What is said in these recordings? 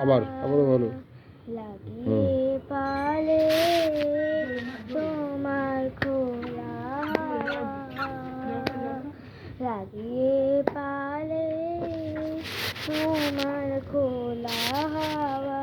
আবার আবার বলো। লাগিয়ে পালে তোমার খোলা হাওয়া। লাগিয়ে পালে তোমার খোলা হাওয়া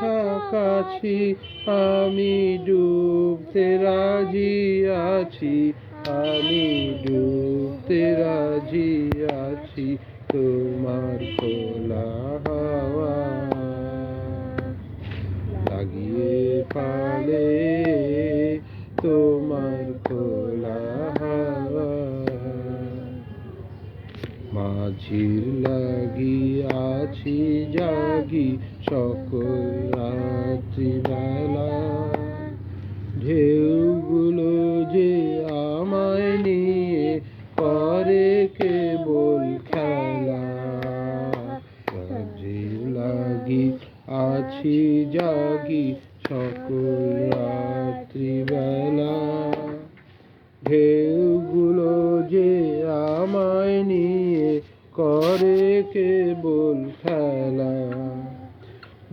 কাছাকাছি আমি ডুবতে রাজি আছি, আমি ডুবতে রাজি আছি, তোমার খোলা হাওয়া লাগিয়ে পালে তোমার খোলা হাওয়া মাঝির লাগি আছি, জাগি সকল করে কেবল খেলা। লাগি আছি, জাগি সকল রাত্রিবেলা। ঢেউগুলো যে আমায় নিয়ে করে কে কেবল খেলা।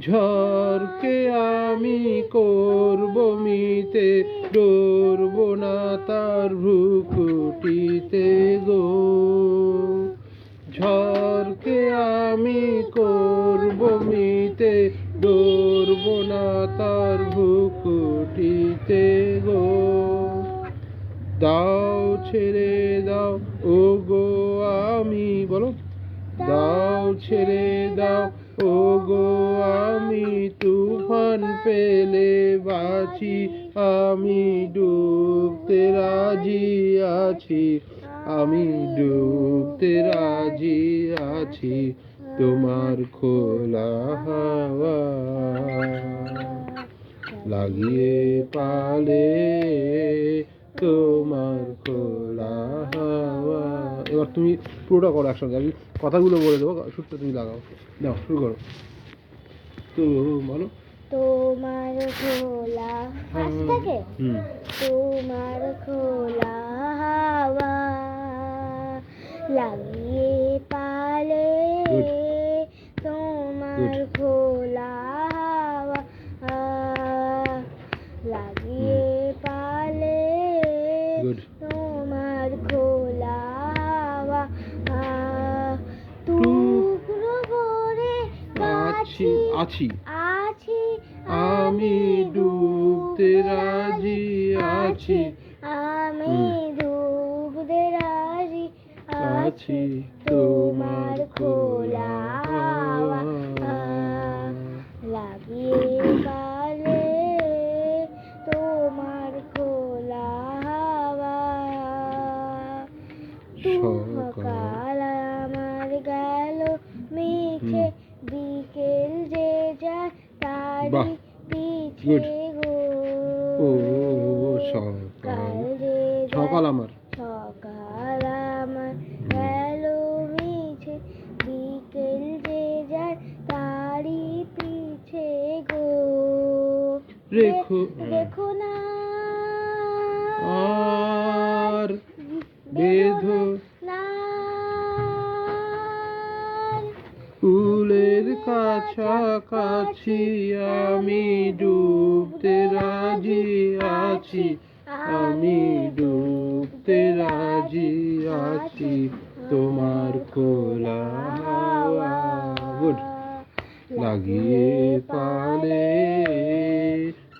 ঝড়কে আমি করব মিতে ডরব না তার ভ্রুকুটিতে গো। ঝড়কে আমি করব মিতে ডরব না তার ভ্রুকুটিতে গো। দাও ছেড়ে দাও ও গো আমি, বলো? দাও ছেড়ে দাও ও গো আমি, তুফান পেলে বাঁচি আমি ডুবতে রাজি আছি, আমি ডুবতে রাজি আছি, তোমার খোলা হাওয়া লাগিয়ে পালে তোমার খোলা হাওয়া। এবার তুমি পুরোটা করো একসঙ্গে, আমি কথাগুলো বলে দেবো, সুরটা তুমি লাগাও। দাও শুরু করো। তো বলো। তোমার খোলা থেকে? তোমার খোলা হাওয়া লাগিয়ে পালে তোমার খোলা হাওয়া লাগিয়ে পালে তোমার খোলা হাওয়া টুকরো করে আছি আছি। আমি ডুবতে রাজি আছি। আমি ডুবতে রাজি আছি আছি। তোমার খোলা রেখো রেখো না। আর বেধো না। ফুলের কাছাকাছি আমি ডুবতে রাজি আছি। আমি ডুবতে রাজি আছি। তোমার খোলা হাওয়া গুড লাগিয়ে পালে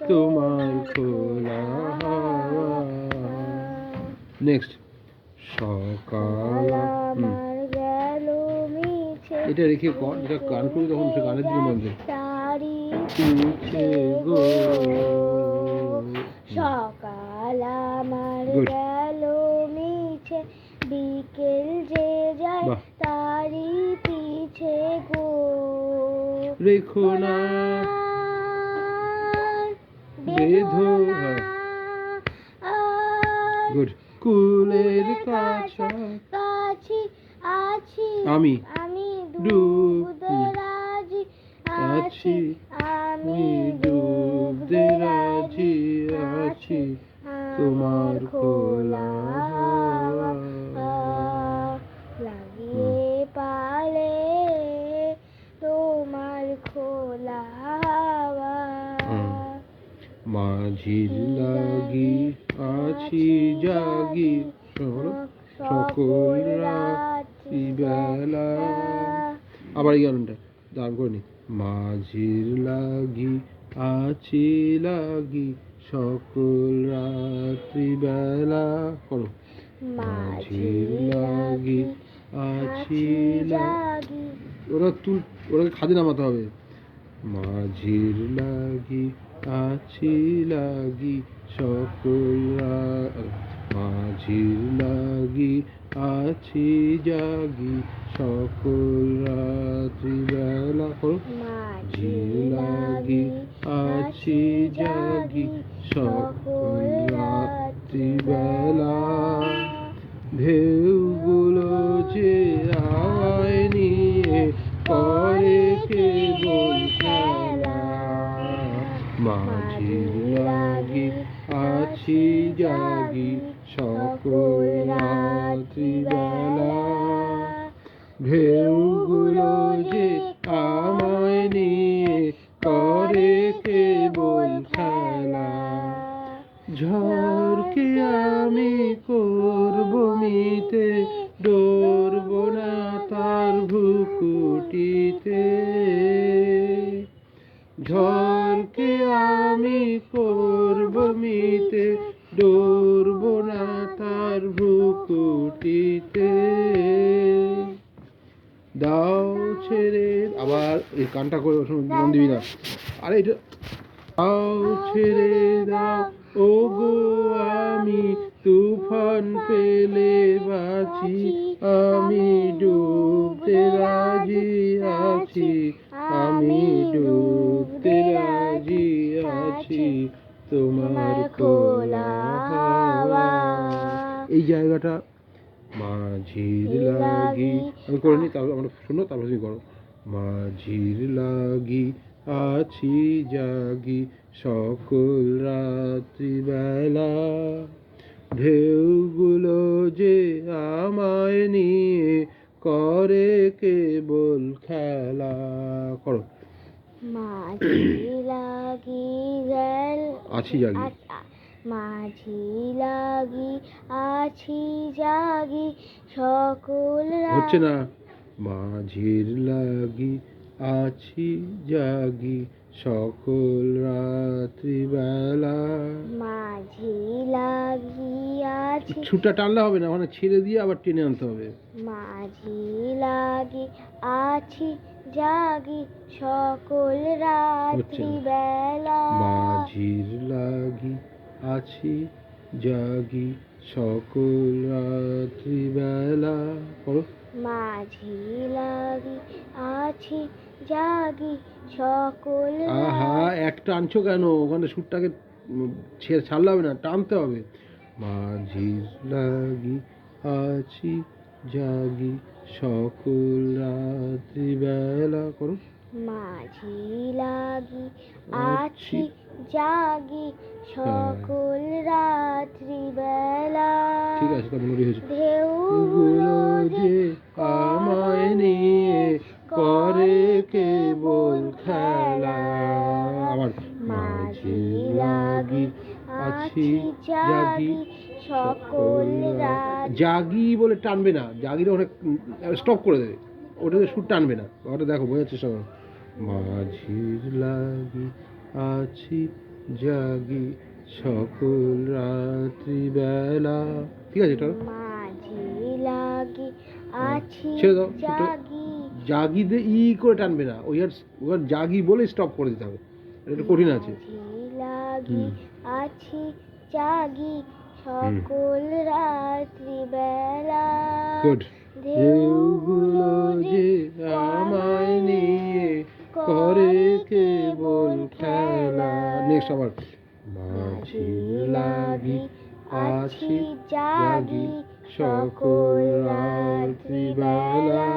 তোমার খোলা হাওয়া নেক্সট সকাল এটা রেখে যেটা গান করি তখন সে গানের দিকে মন গো। সকাল আমার. গেল মিছে বিকেল যে যায় তারি পিছে গো। রেখো না। বেঁধো গুড। কুলের কাছা কাছি আছি। আমি আমি ডুবতে রাজি আছি। আমি ডুবতে রাজি আছি। তোমার খোলা। লাগিয়ে পালে। তোমার খোলা মাঝির লাগি আছি জাগি আবার এই গানটা দান করে নি। মাঝির লাগি আছি লাগি সকল রাত্রি বেলা করো। মাঝির লাগি আছি লাগি। ওরা তুল ওরাকে খাদে নামাতে হবে। মাঝির লাগি আছি লাগি সকল আছি জাগি সকল রাত্রি বেলা করো লাগি আছি জাগি সকল রাত্রি বেলা ঢেউগুলো যে আয় নিয়ে করে কেবল খেলা। মাঝির লাগি আছি জাগি ঝড়কে আমি করব মিতে ডরব না তার ভুকুটিতে। ঝড়কে আমি করব মিতে ডরব না তার ভুকুটিতে। দাও ছেড়ে আবার এই কানটা করে মন দিবি না। আরে এটা দাও ছেড়ে দাও ও গো আমি তুফান পেলে বাঁচি আমি ডুবতে রাজি আছি আমি ডুবতে রাজি আছি তোমার হাওয়া। এই জায়গাটা মাঝির লাগি আমি করে নি তারপর আমরা শোনো তারপর তুমি করো। মাঝির লাগি আছি জাগি সকল রাত্রি বেলা ঢেউগুলো যে আমায় নিয়ে করে কেবল খেলা করো। মাঝি লাগি গেল আছি জাগি। মাঝি লাগি আছি জাগি সকল হচ্ছে না। মাঝির লাগি আছি জাগি সকল রাত্রি বেলা মাঝি লাগি আছি ছুটা টানলে হবে না মানে ছেড়ে দিয়ে আবার টেনে আনতে হবে। মাঝি লাগি আছি জাগি সকল রাত্রি বেলা মাঝির লাগি আছি জাগি সকল রাত্রি বেলা করো মাঝি লাগি আছি জাগি সকল আহা একটা আনছো কেন? ওখানে সুরটাকে ছেড়ে ছাড়লে হবে না টানতে হবে। মাঝির লাগি আছি জাগি সকল রাত্রি বেলা। করো মাঝি লাগি আছি জাগি সকল রাত্রি বেলা। ঠিক আছে ঢেউগুলো যে আমায় নিয়ে আছি জাগি সকল রাত। জাগি বলে টানবে না জাগির অনেক স্টপ করে দেবে। ওটাতে সুর টানবে না। ওটা দেখো চেষ্টা করো মাঝির লাগি আছি জাগি সকল রাত্রি বেলা। ঠিক আছে এটা আছি ছেড়ে দাও। জাগি। জাগি দিয়ে ই করে টানবে না। ওই আর জাগি বলে স্টপ করে দিতে হবে। এটা কঠিন আছে। লাগি। আছি জাগি সকল রাত্রি বেলা গুড ঢেউগুলো যে আমায় নিয়ে করে কেবল খেলা। নেক্সট আবার। মাঝি লাগি আছি জাগি সকল রাত্রিবেলা।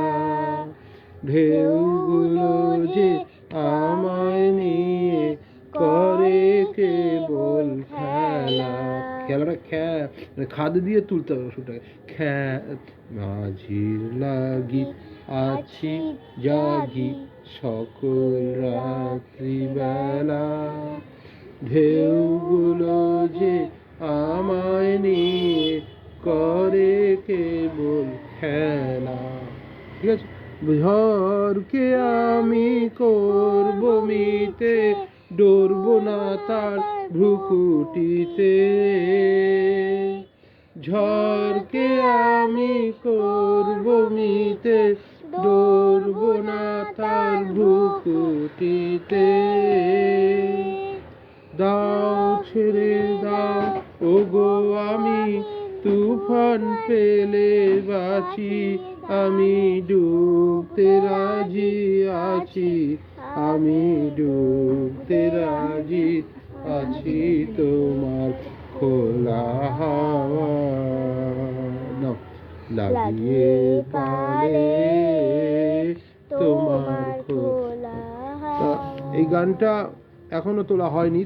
ঢেউগুলো যে আমায় নিয়ে করে খেলাটা খ্যা মানে খাদ দিয়ে তুলতে হবে সুরটাকে খ্যা মাঝির লাগি আছি, জাগি সকল রাত্রিবেলা। ঢেউগুলো যে আমায় নিয়ে করে কেবল খেলা। ঠিক আছে? ঝড়কে আমি করব মিতে ডরবো না তার ভ্রুকুটিতে। ঝড়কে আমি করব মিতে, ডরবো না তার ভ্রুকুটিতে। দাও ছেড়ে দাও, ওগো আমি তুফান পেলে বাঁচি, আমি ডুবতে রাজি আছি, আমি ডুবতে রাজি আছি তোমার খোলা হাওয়া লাগিয়ে পারে তোমার খোলা খোলা এই গানটা এখনও তোলা হয়নি।